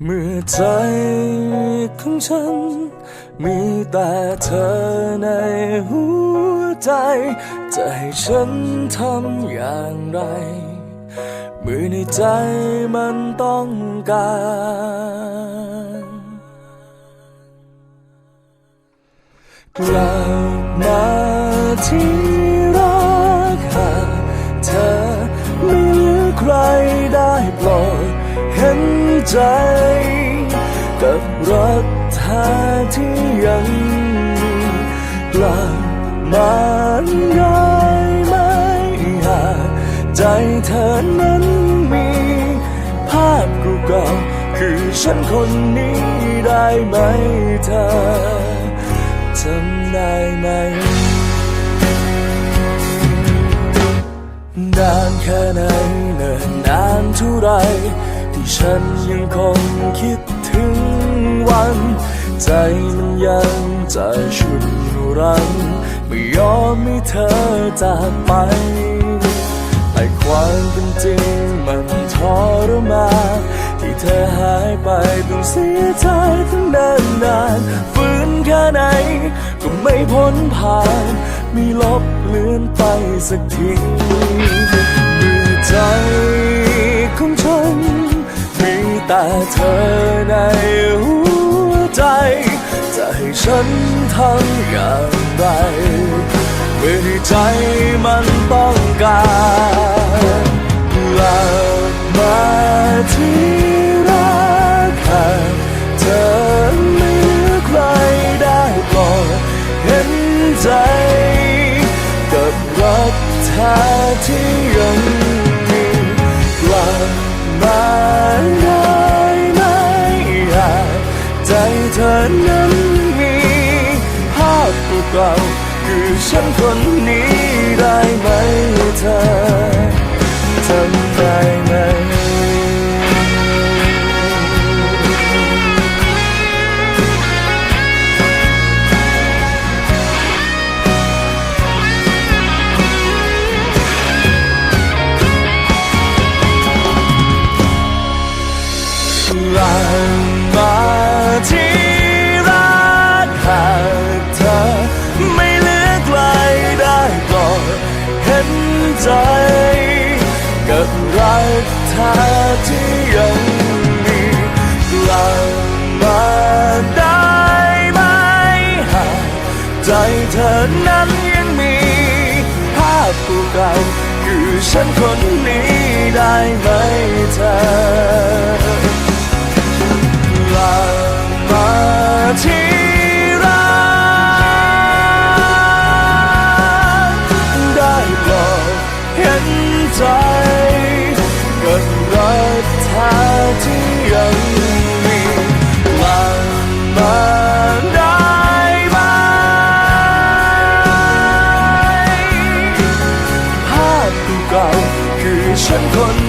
เมื่อใจของฉัน มีแต่เธอในหัวใจ จะให้ฉันทำอย่างไร เมื่อในใจมันต้องการกลับมาที่รักหากเธอไม่เหลือใครได้โปรดเใจ กับรักแท้ที่ยังมีกลับมาได้ไหมหากใจเธอนั้นมี ภาพเก่าๆคือฉันคนนี้ได้ไหมเธอจำได้ไหมนานแค่ไหนเนิ่นนานเท่าไร ที่ฉันยังคงคิดถึงวัน ใจมันยังจะชุนรันไม่ยอมให้เธอจากไปแต่ความเป็นจริงมันทรมานที่เธอหายไปต้องเสียใจทั้งนานนานฝืนแค่ไหนก็ไม่พ้นผ่าน มีลบเลือนไปสักทีมือใจของฉัน แต่เธอในหัวใจ จะให้ฉันทำอย่างไรเมื่อในใจมันต้องการกลับมาที่รักหากเธอไม่เหลือใครได้โปรดเห็นใจ กับรักแท้ที่ยัง นั้นมีภาพเก่าๆคือฉันคนนี้ได้ไหมเธอ กเธอที่ยังมีหลังมาได้ไหมหากใจเธอนั้นยังมีภาพเก่าๆคือฉันคนนี้ได้ไหมเธอกลับมาที่รักได้โปรดเห็น ภาได้เก่าคือฉันคน